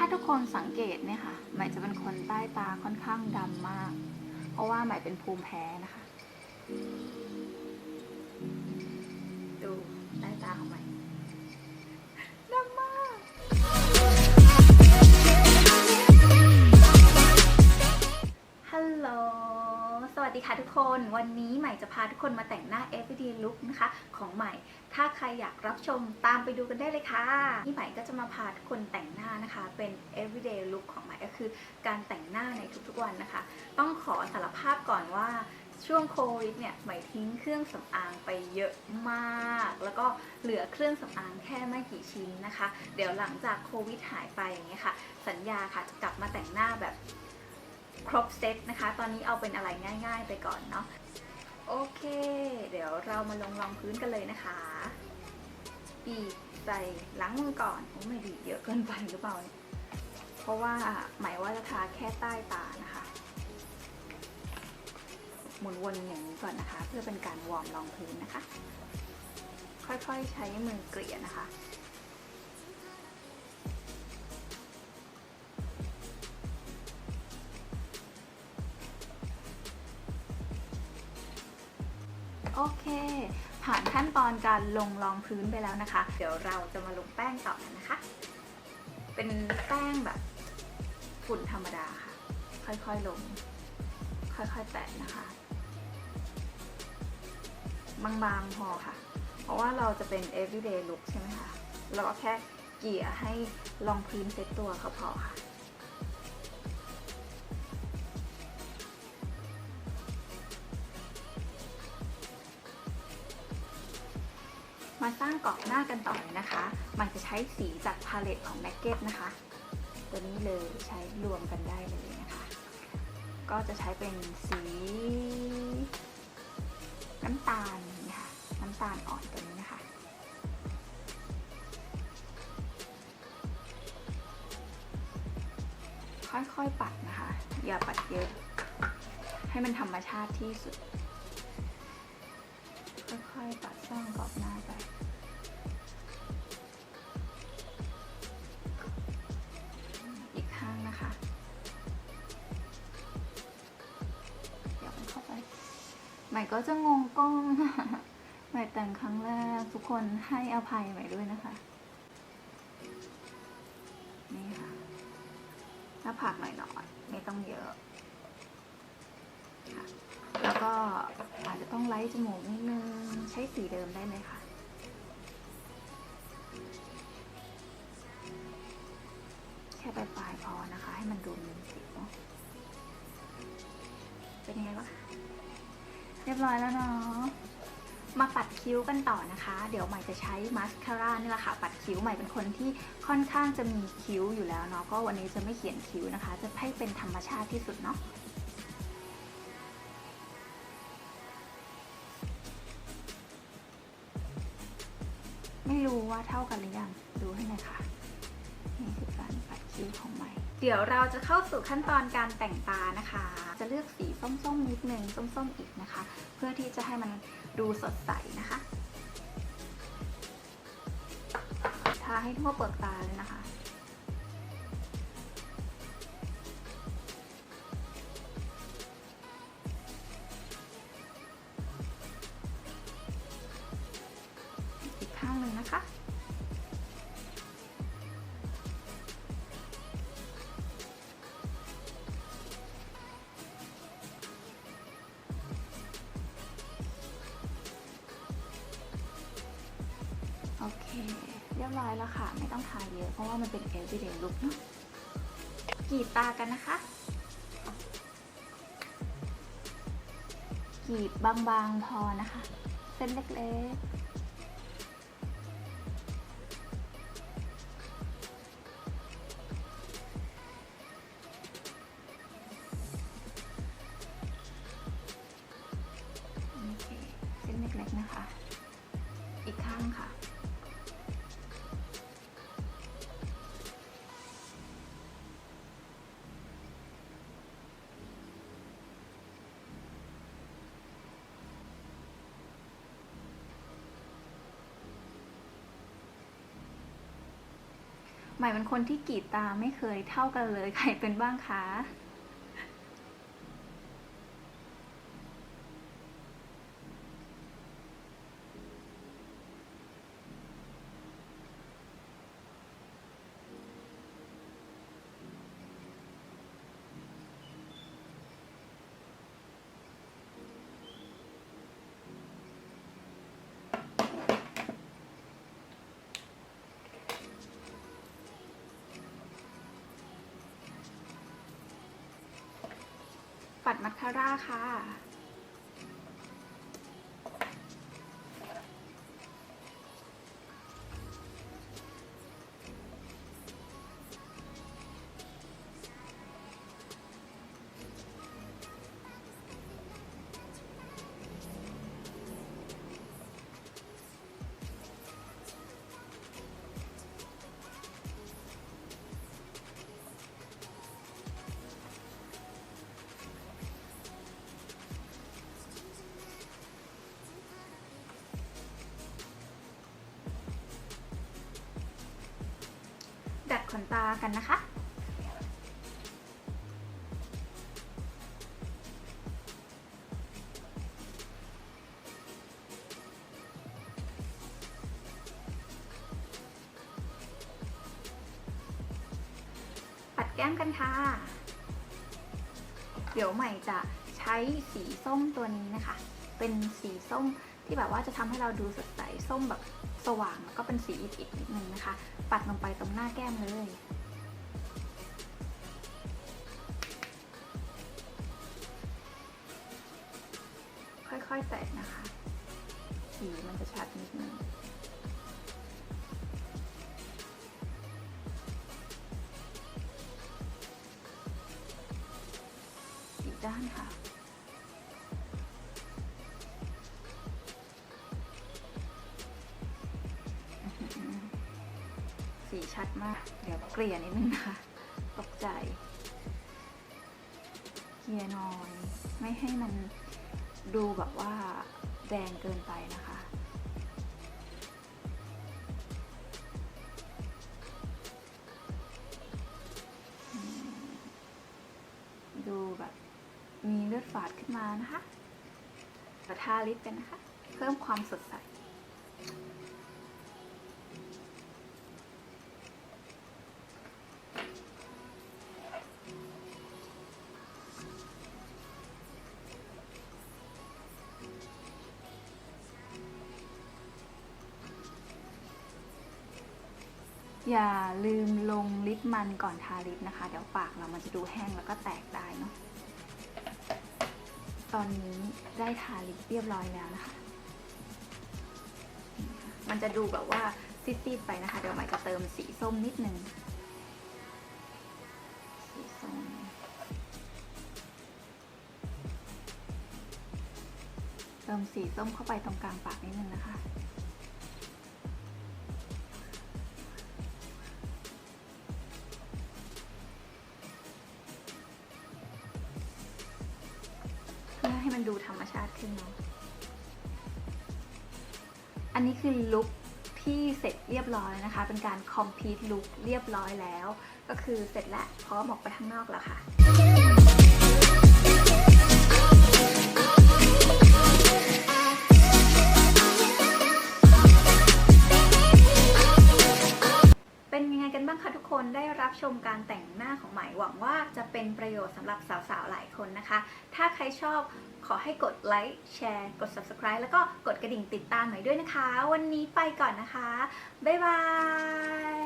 ถ้าทุกคนสังเกตเนี่ยค่ะใหม่จะเป็นคนใต้ตาค่อนข้างดำมาก เพราะว่าใหม่เป็นภูมิแพ้นะคะ ดู ค่ะทุกคนวันนี้ใหม่จะพาทุกคนมาแต่งหน้า everyday look นะคะของใหม่ ถ้าใครอยากรับชมตามไปดูกันได้เลยค่ะนี่ใหม่ก็จะมาพาทุกคนแต่งหน้านะคะเป็น everyday look ของใหม่ก็คือการแต่งหน้าในทุกๆวันนะคะ ต้องขอสารภาพก่อนว่าช่วงโควิดเนี่ยใหม่ทิ้งเครื่องสำอางไปเยอะมาก แล้วก็เหลือเครื่องสำอางแค่ไม่กี่ชิ้นนะคะ เดี๋ยวหลังจากโควิดหายไปอย่างเงี้ยค่ะ สัญญาค่ะจะกลับมาแต่งหน้าแบบ ครบเซตนะคะ ตอนนี้เอาเป็นอะไรง่ายๆไปก่อนเนาะ โอเค เดี๋ยวเรามาลงรองพื้นกันเลยนะคะบีบใส่ล้างมือก่อนโอ้ไม่บีบเยอะเกินไปหรือเปล่าเนี่ยเพราะว่าหมายว่าจะทาแค่ใต้ตานะคะ หมุนวนอย่างนี้ก่อนนะคะ เพื่อเป็นการวอร์มรองพื้นนะคะ ค่อยๆใช้มือเกลี่ยนะคะ โอเค ผ่านขั้นตอนการลงรองพื้นไปแล้วนะคะ เดี๋ยวเราจะมาลงแป้งต่อกันนะคะ เป็นแป้งแบบฝุ่นธรรมดาค่ะ ค่อยๆลง ค่อยๆแตะนะคะ บางๆพอค่ะ เพราะว่าเราจะเป็น everyday look ใช่ไหมคะ เราก็แค่เกลี่ยให้รองพื้นเซ็ตตัวก็พอค่ะ มาสร้างกรอบหน้ากันต่อเลยนะคะ มันจะใช้สีจากพาเลตของแม็กเก็ตนะคะ ตัวนี้เลยใช้รวมกันได้เลยนะคะ ก็จะใช้เป็นสีน้ำตาลนี่ค่ะน้ำตาลอ่อนตัวนี้นะคะ ค่อยๆปัดนะคะ อย่าปัดเยอะ ให้มันธรรมชาติที่สุด ค่อยๆปัดสร้างกรอบหน้าไปอีกข้างนะคะเดี๋ยวมันเข้าไปใหม่ก็จะงงกล้องใหม่แต่งครั้งแรกทุกคนให้อภัยใหม่ด้วยนะคะนี่ค่ะหน้าผากหน่อยๆไม่ต้องเยอะแล้วก็ ต้องไล่จมูกนิดนึง ใช้สีเดิมได้เลยค่ะแค่ปลายๆพอนะคะ ให้มันดูมีสีเป็นยังไงบ้างคะเรียบร้อยแล้วเนาะมาปัดคิ้วกันต่อนะคะ เดี๋ยวใหม่จะใช้มาสคาร่านี่แหละค่ะ ปัดคิ้วใหม่เป็นคนที่ค่อนข้างจะมีคิ้วอยู่แล้วเนาะ ก็วันนี้จะไม่เขียนคิ้วนะคะ จะให้เป็นธรรมชาติที่สุดเนาะ ไม่รู้ว่าเท่ากันหรือยังดูให้หน่อยค่ะนี่คือการปัดคิ้วของใหม่ เดี๋ยวเราจะเข้าสู่ขั้นตอนการแต่งตานะคะ จะเลือกสีส้มๆนิดนึงส้มๆอีกนะคะ เพื่อที่จะให้มันดูสดใสนะคะทาให้ทั่วเปลือกตาเลยนะคะ ยบร้อยแล้วค่ะ ไม่ต้องทาเยอะ เพราะว่ามันเป็น everyday look เนอะกรีดตากันนะคะกรีดบางๆพอนะคะ เส้นเล็กๆเส้นเล็กๆนะคะ อีกข้างค่ะ หม่เป็นคนที่กรีดตาไม่เคยเท่ากันเลย ใครเป็นบ้างคะ ปัดมัสคาร่าค่ะ ตากันนะคะ ปัดแก้มกันค่ะ เดี๋ยวใหม่จะใช้สีส้มตัวนี้นะคะ เป็นสีส้มที่แบบว่าจะทำให้เราดูสดใสส้มแบบ สว่างแล้วก็เป็นสีอิดๆนิดนึงนะคะ ปัดลงไปตรงหน้าแก้มเลย ค่อยๆแตะนะคะ สีมันจะชัดนิดนึงอีกด้านค่ะ ดมาก เดี๋ยวเกลี่ยนิดนึงนะคะ ตกใจเคลียน้อย ไม่ให้มันดูแบบว่าแดงเกินไปนะคะ ดูแบบมีเลือดฝาดขึ้นมานะคะกระทาลิปกันนะคะ เพิ่มความสดใส อย่าลืมลงลิปมันก่อนทาลิปนะคะ เดี๋ยวปากเรามันจะดูแห้งแล้วก็แตกได้เนาะตอนนี้ได้ทาลิปเรียบร้อยแล้วนะคะ มันจะดูแบบว่าซีดๆไปนะคะ เดี๋ยวใหม่จะเติมสีส้มนิดนึงสีส้มเติมสีส้มเข้าไปตรงกลางปากนิดนึงนะคะ ให้มันดูธรรมชาติขึ้นเนาะ อันนี้คือลุคที่เสร็จเรียบร้อยนะคะ เป็นการคอมพลีทลุคเรียบร้อยแล้ว ก็คือเสร็จแล้วพร้อมออกไปข้างนอกแล้วค่ะ งไงกันบ้างคะทุกคนได้รับชมการแต่งหน้าของใหม่หวังว่าจะเป็นประโยชน์สำหรับสาวๆ หลายคนนะคะ ถ้าใครชอบขอให้กดไลค์แชร์กด subscribe แล้วก็กดกระดิ่งติดตามหน่อยด้วยนะคะ วันนี้ไปก่อนนะคะ บ๊ายบาย